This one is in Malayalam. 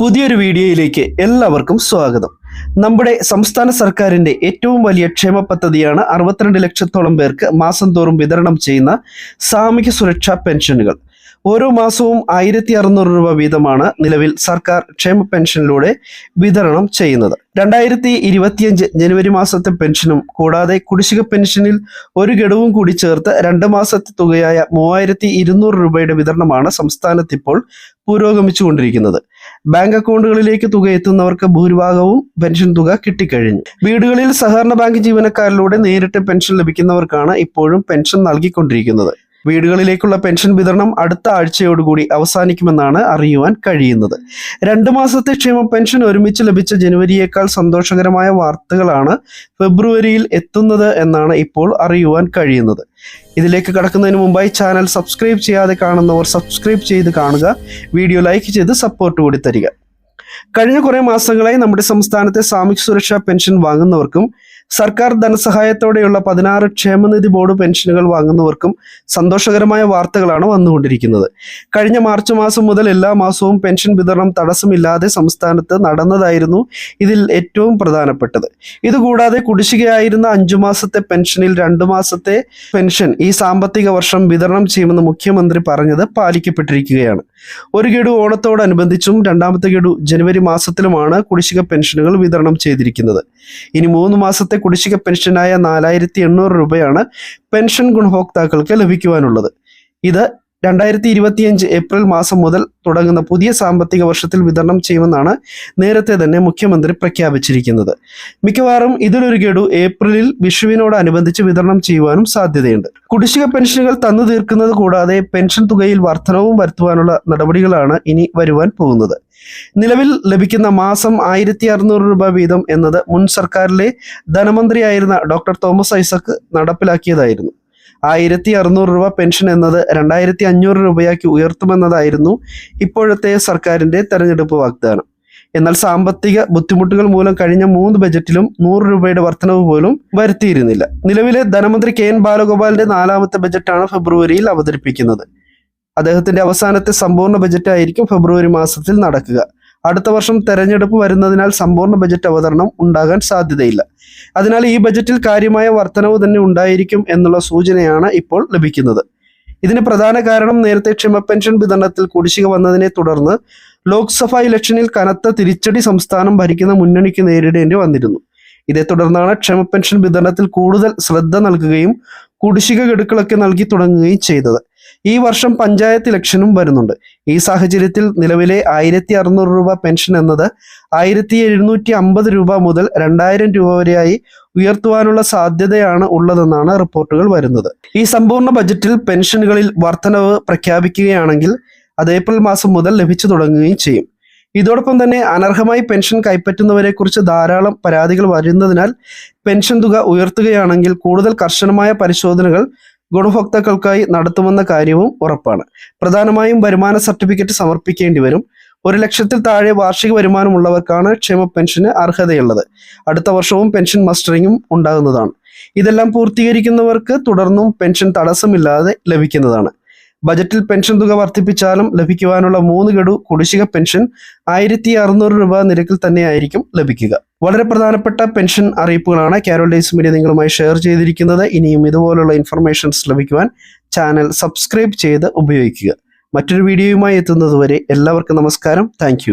പുതിയൊരു വീഡിയോയിലേക്ക് എല്ലാവർക്കും സ്വാഗതം. നമ്മുടെ സംസ്ഥാന സർക്കാരിന്റെ ഏറ്റവും വലിയ ക്ഷേമ പദ്ധതിയാണ് അറുപത്തിരണ്ട് ലക്ഷത്തോളം പേർക്ക് മാസം തോറും വിതരണം ചെയ്യുന്ന സാമൂഹ്യ സുരക്ഷാ പെൻഷനുകൾ. ഓരോ മാസവും ആയിരത്തി അറുന്നൂറ് രൂപ വീതമാണ് നിലവിൽ സർക്കാർ ക്ഷേമ പെൻഷനിലൂടെ വിതരണം ചെയ്യുന്നത്. രണ്ടായിരത്തി ഇരുപത്തിയഞ്ച് ജനുവരി മാസത്തെ പെൻഷനും കൂടാതെ കുടിശ്ശിക പെൻഷനിൽ ഒരു ഗഡുവും കൂടി ചേർത്ത് രണ്ട് മാസത്തെ തുകയായ മൂവായിരത്തി ഇരുന്നൂറ് രൂപയുടെ വിതരണമാണ് സംസ്ഥാനത്ത് ഇപ്പോൾ പുരോഗമിച്ചുകൊണ്ടിരിക്കുന്നത്. ബാങ്ക് അക്കൗണ്ടുകളിലേക്ക് തുക എത്തുന്നവർക്ക് ഭൂരിഭാഗവും പെൻഷൻ തുക കിട്ടിക്കഴിഞ്ഞു. വീടുകളിൽ സഹകരണ ബാങ്ക് ജീവനക്കാരിലൂടെ നേരിട്ട് പെൻഷൻ ലഭിക്കുന്നവർക്കാണ് ഇപ്പോഴും പെൻഷൻ നൽകിക്കൊണ്ടിരിക്കുന്നത്. വീടുകളിലേക്കുള്ള പെൻഷൻ വിതരണം അടുത്ത ആഴ്ചയോടുകൂടി അവസാനിക്കുമെന്നാണ് അറിയുവാൻ കഴിയുന്നത്. രണ്ട് മാസത്തെ ക്ഷേമ പെൻഷൻ ഒരുമിച്ച് ലഭിച്ച ജനുവരിയേക്കാൾ സന്തോഷകരമായ വാർത്തകളാണ് ഫെബ്രുവരിയിൽ എത്തുന്നത് എന്നാണ് ഇപ്പോൾ അറിയുവാൻ കഴിയുന്നത്. ഇതിലേക്ക് കടക്കുന്നതിന് മുമ്പായി ചാനൽ സബ്സ്ക്രൈബ് ചെയ്യാതെ കാണുന്നവർ സബ്സ്ക്രൈബ് ചെയ്ത് കാണുക വീഡിയോ ലൈക്ക് ചെയ്ത് സപ്പോർട്ട് കൂടി തരിക. കഴിഞ്ഞ കുറേ മാസങ്ങളായി നമ്മുടെ സംസ്ഥാനത്തെ സാമൂഹ്യ സുരക്ഷാ പെൻഷൻ വാങ്ങുന്നവർക്കും സർക്കാർ ധനസഹായത്തോടെയുള്ള പതിനാറ് ക്ഷേമനിധി ബോർഡ് പെൻഷനുകൾ വാങ്ങുന്നവർക്കും സന്തോഷകരമായ വാർത്തകളാണ് വന്നുകൊണ്ടിരിക്കുന്നത്. കഴിഞ്ഞ മാർച്ച് മാസം മുതൽ എല്ലാ മാസവും പെൻഷൻ വിതരണം തടസ്സമില്ലാതെ സംസ്ഥാനത്ത് നടന്നതായിരുന്നു ഇതിൽ ഏറ്റവും പ്രധാനപ്പെട്ടത്. ഇതുകൂടാതെ കുടിശ്ശികയായിരുന്ന അഞ്ചു മാസത്തെ പെൻഷനിൽ രണ്ടു മാസത്തെ പെൻഷൻ ഈ സാമ്പത്തിക വർഷം വിതരണം ചെയ്യുമെന്ന് മുഖ്യമന്ത്രി പറഞ്ഞത് പാലിക്കപ്പെട്ടിരിക്കുകയാണ്. ഒരു ഗഡു ഓണത്തോടനുബന്ധിച്ചും രണ്ടാമത്തെ ഗഡു ജനുവരി മാസത്തിലുമാണ് കുടിശ്ശിക പെൻഷനുകൾ വിതരണം ചെയ്തിരിക്കുന്നത്. ഇനി മൂന്ന് മാസത്തെ കുടിശ്ശിക പെൻഷനായ നാലായിരത്തി രൂപയാണ് പെൻഷൻ ഗുണഭോക്താക്കൾക്ക് ലഭിക്കുവാനുള്ളത്. ഇത് രണ്ടായിരത്തി ഇരുപത്തിയഞ്ച് ഏപ്രിൽ മാസം മുതൽ തുടങ്ങുന്ന പുതിയ സാമ്പത്തിക വർഷത്തിൽ വിതരണം ചെയ്യുമെന്നാണ് നേരത്തെ തന്നെ മുഖ്യമന്ത്രി പ്രഖ്യാപിച്ചിരിക്കുന്നത്. മിക്കവാറും ഇതിലൊരു ഗഡു ഏപ്രിലിൽ വിഷുവിനോടനുബന്ധിച്ച് വിതരണം ചെയ്യുവാനും സാധ്യതയുണ്ട്. കുടിശ്ശിക പെൻഷനുകൾ തന്നു തീർക്കുന്നത് കൂടാതെ പെൻഷൻ തുകയിൽ വർധനവും വരുത്തുവാനുള്ള നടപടികളാണ് ഇനി വരുവാൻ പോകുന്നത്. നിലവിൽ ലഭിക്കുന്ന മാസം ആയിരത്തി അറുന്നൂറ് രൂപ വീതം എന്നത് മുൻ സർക്കാരിലെ ധനമന്ത്രിയായിരുന്ന ഡോക്ടർ തോമസ് ഐസക് നടപ്പിലാക്കിയതായിരുന്നു. ആയിരത്തി അറുന്നൂറ് രൂപ പെൻഷൻ എന്നത് രണ്ടായിരത്തി അഞ്ഞൂറ് രൂപയാക്കി ഉയർത്തുമെന്നതായിരുന്നു ഇപ്പോഴത്തെ സർക്കാരിന്റെ തെരഞ്ഞെടുപ്പ് വാഗ്ദാനം. എന്നാൽ സാമ്പത്തിക ബുദ്ധിമുട്ടുകൾ മൂലം കഴിഞ്ഞ മൂന്ന് ബജറ്റിലും നൂറ് രൂപയുടെ വർധനവ് പോലും വരുത്തിയിരുന്നില്ല. നിലവിലെ ധനമന്ത്രി കെ എൻ ബാലഗോപാലിന്റെ നാലാമത്തെ ബജറ്റാണ് ഫെബ്രുവരിയിൽ അവതരിപ്പിക്കുന്നത്. അദ്ദേഹത്തിന്റെ അവസാനത്തെ സമ്പൂർണ ബജറ്റ് ആയിരിക്കും ഫെബ്രുവരി മാസത്തിൽ നടക്കുക. അടുത്ത വർഷം തെരഞ്ഞെടുപ്പ് വരുന്നതിനാൽ സമ്പൂർണ ബജറ്റ് അവതരണം ഉണ്ടാകാൻ സാധ്യതയില്ല. അതിനാൽ ഈ ബജറ്റിൽ കാര്യമായ വർധനവ് തന്നെ ഉണ്ടായിരിക്കും എന്നുള്ള സൂചനയാണ് ഇപ്പോൾ ലഭിക്കുന്നത്. ഇതിന് പ്രധാന കാരണം നേരത്തെ ക്ഷമ പെൻഷൻ വിതരണത്തിൽ കുടിശ്ശിക വന്നതിനെ തുടർന്ന് ലോക്സഭാ ഇലക്ഷനിൽ കനത്ത തിരിച്ചടി സംസ്ഥാനം ഭരിക്കുന്ന മുന്നണിക്ക് നേരിടേണ്ടി വന്നിരുന്നു. ഇതേ തുടർന്നാണ് ക്ഷമ പെൻഷൻ വിതരണത്തിൽ കൂടുതൽ ശ്രദ്ധ നൽകുകയും കുടിശ്ശിക ഗഡുക്കളൊക്കെ നൽകി തുടങ്ങുകയും ചെയ്തത്. ഈ വർഷം പഞ്ചായത്ത് ഇലക്ഷനും വരുന്നുണ്ട്. ഈ സാഹചര്യത്തിൽ നിലവിലെ ആയിരത്തി അറുന്നൂറ് രൂപ പെൻഷൻ എന്നത് ആയിരത്തി എഴുന്നൂറ്റി അമ്പത് രൂപ മുതൽ രണ്ടായിരം രൂപ വരെയായി ഉയർത്തുവാനുള്ള സാധ്യതയാണ് ഉള്ളതെന്നാണ് റിപ്പോർട്ടുകൾ വരുന്നത്. ഈ സമ്പൂർണ ബജറ്റിൽ പെൻഷനുകളിൽ വർധനവ് പ്രഖ്യാപിക്കുകയാണെങ്കിൽ അത് ഏപ്രിൽ മാസം മുതൽ ലഭിച്ചു തുടങ്ങുകയും ചെയ്യും. ഇതോടൊപ്പം തന്നെ അനർഹമായി പെൻഷൻ കൈപ്പറ്റുന്നവരെ കുറിച്ച് ധാരാളം പരാതികൾ വരുന്നതിനാൽ പെൻഷൻ തുക ഉയർത്തുകയാണെങ്കിൽ കൂടുതൽ കർശനമായ പരിശോധനകൾ ഗുണഭോക്താക്കൾക്കായി നടത്തുമെന്ന കാര്യവും ഉറപ്പാണ്. പ്രധാനമായും വരുമാന സർട്ടിഫിക്കറ്റ് സമർപ്പിക്കേണ്ടി വരും. ഒരു ലക്ഷത്തിൽ താഴെ വാർഷിക വരുമാനമുള്ളവർക്കാണ് ക്ഷേമ പെൻഷന് അർഹതയുള്ളത്. അടുത്ത വർഷവും പെൻഷൻ മസ്റ്ററിങ്ങും ഉണ്ടാകുന്നതാണ്. ഇതെല്ലാം പൂർത്തീകരിക്കുന്നവർക്ക് തുടർന്നും പെൻഷൻ തടസ്സമില്ലാതെ ലഭിക്കുന്നതാണ്. ബജറ്റിൽ പെൻഷൻ തുക വർദ്ധിപ്പിച്ചാലും ലഭിക്കുവാനുള്ള മൂന്ന് ഗഡു കുടിശ്ശിക പെൻഷൻ ആയിരത്തി അറുന്നൂറ് രൂപ നിരക്കിൽ തന്നെയായിരിക്കും ലഭിക്കുക. വളരെ പ്രധാനപ്പെട്ട പെൻഷൻ അറിയിപ്പുകളാണ് കാരോൾ ഡേയ്സ് മീഡിയ നിങ്ങളുമായി ഷെയർ ചെയ്തിരിക്കുന്നത്. ഇനിയും ഇതുപോലുള്ള ഇൻഫർമേഷൻസ് ലഭിക്കുവാൻ ചാനൽ സബ്സ്ക്രൈബ് ചെയ്ത് ഉപയോഗിക്കുക. മറ്റൊരു വീഡിയോയുമായി എത്തുന്നതുവരെ എല്ലാവർക്കും നമസ്കാരം. താങ്ക്